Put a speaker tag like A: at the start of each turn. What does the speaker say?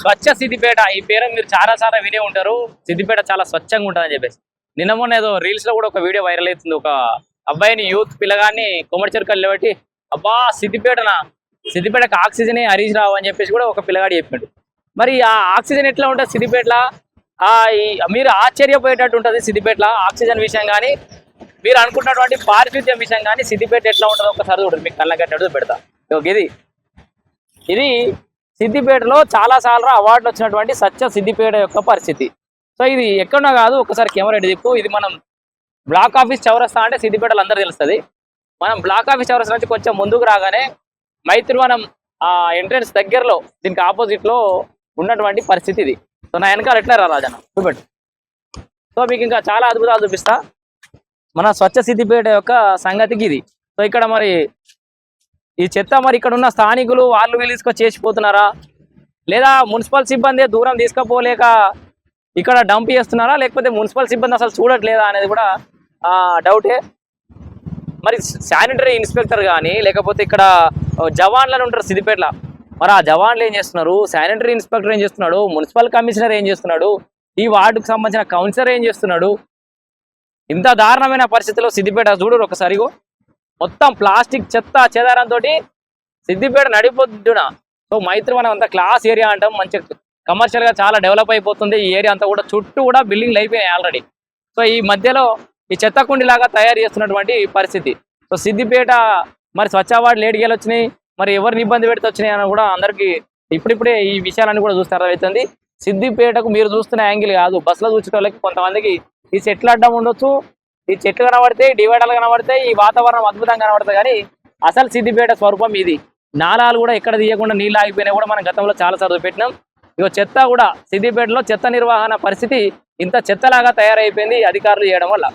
A: స్వచ్ఛ సిద్దిపేట. ఈ పేరు మీరు చాలా చాలా వినే ఉంటారు. సిద్దిపేట చాలా స్వచ్ఛంగా ఉంటుందని చెప్పేసి. నిన్న మొన్న ఏదో రీల్స్లో కూడా ఒక వీడియో వైరల్ అవుతుంది. ఒక అబ్బాయిని యూత్ పిల్లగాన్ని కొమ్మడి చెరుకలు నిలబెట్టి అబ్బా సిద్దిపేటనా? సిద్దిపేటకు ఆక్సిజన్ హరీష్ రావు అని చెప్పేసి కూడా ఒక పిల్లగాడు చెప్పాడు. మరి ఆ ఆక్సిజన్ ఎట్లా ఉంటుంది సిద్దిపేటలో? ఆ ఈ- మీరు ఆశ్చర్యపోయేటట్టు ఉంటుంది సిద్దిపేటలో ఆక్సిజన్ విషయం కానీ మీరు అనుకున్నటువంటి పారిశుద్ధ్యం విషయం కానీ సిద్దిపేట ఎట్లా ఉంటుందో ఒకసారి చూడండి. మీకు కళ్ళగట్టడు పెడతా. ఇది ఇది సిద్దిపేటలో చాలా సార్లు అవార్డులు వచ్చినటువంటి సత్య సిద్దిపేట యొక్క పరిస్థితి. సో ఇది ఎక్కడో కాదు ఒకసారి కెమెరా దిప్పు ఇది మనం బ్లాక్ ఆఫీస్ చౌరస్తా అంటే సిద్దిపేటలో అందరూ తెలుస్తుంది. మనం బ్లాక్ ఆఫీస్ చౌరస్తా నుంచి కొంచెం ముందుకు రాగానే మైత్రివనం ఆ ఎంట్రన్స్ దగ్గరలో దీనికి ఆపోజిట్లో ఉన్నటువంటి పరిస్థితి ఇది. సో నా వెనకాల ఎట్లా రా చూపెట్టు. సో మీకు ఇంకా చాలా అద్భుతాలు చూపిస్తా. మన స్వచ్ఛ సిద్దిపేట యొక్క సంగతికి ఇది. సో ఇక్కడ మరి ఈ చెత్త మరి ఇక్కడ ఉన్న స్థానికులు వాళ్ళు వీళ్ళు తీసుకొని చేసిపోతున్నారా? లేదా మున్సిపల్ సిబ్బంది దూరం తీసుకుపోలేక ఇక్కడ డంప్ చేస్తున్నారా? లేకపోతే మున్సిపల్ సిబ్బంది అసలు చూడట్లేదా అనేది కూడా డౌటే. మరి శానిటరీ ఇన్స్పెక్టర్ కానీ లేకపోతే ఇక్కడ జవాన్లను ఉంటారు సిద్దిపేటలో. మరి ఆ జవాన్లు ఏం చేస్తున్నారు? శానిటరీ ఇన్స్పెక్టర్ ఏం చేస్తున్నాడు? మున్సిపల్ కమిషనర్ ఏం చేస్తున్నాడు? ఈ వార్డుకు సంబంధించిన కౌన్సిలర్ ఏం చేస్తున్నాడు? ఇంత దారుణమైన పరిస్థితిలో సిద్దిపేట చూడరు ఒకసారిగో మొత్తం ప్లాస్టిక్ చెత్త చెదారంతో సిద్దిపేట నడిపోతున్నా సో మైత్రి మనం అంతా క్లాస్ ఏరియా అంటాం మంచి కమర్షియల్గా చాలా డెవలప్ అయిపోతుంది ఈ ఏరియా అంతా కూడా. చుట్టూ కూడా బిల్డింగ్లు అయిపోయాయి ఆల్రెడీ సో ఈ మధ్యలో ఈ చెత్త కుండిలాగా తయారు చేస్తున్నటువంటి పరిస్థితి. సో సిద్దిపేట మరి స్వచ్ఛ అవార్డు లేట్ వచ్చినాయి మరి ఎవరిని ఇబ్బంది పెడితే వచ్చినాయి అని కూడా అందరికీ ఇప్పుడిప్పుడే ఈ విషయాలన్నీ కూడా చూస్తే అర్థమవుతుంది. సిద్దిపేటకు మీరు చూస్తున్న యాంగిల్ కాదు బస్సులో చూసిన వాళ్ళకి కొంతమందికి ఈ చెట్లు అడ్డం ఉండొచ్చు ఈ చెట్లు కనబడితే డివైడర్లు కనబడితే ఈ వాతావరణం అద్భుతంగా కనబడుతుంది. కానీ అసలు సిద్దిపేట స్వరూపం ఇది. నాలాలు కూడా ఎక్కడ తీయకుండా నీళ్ళు ఆగిపోయినా కూడా మనం గతంలో చాలా సార్లు పెట్టినాం ఇక చెత్త కూడా సిద్దిపేటలో చెత్త నిర్వహణ పరిస్థితి ఇంత చెత్తలాగా తయారైపోయింది అధికారులు చేయడం వల్ల.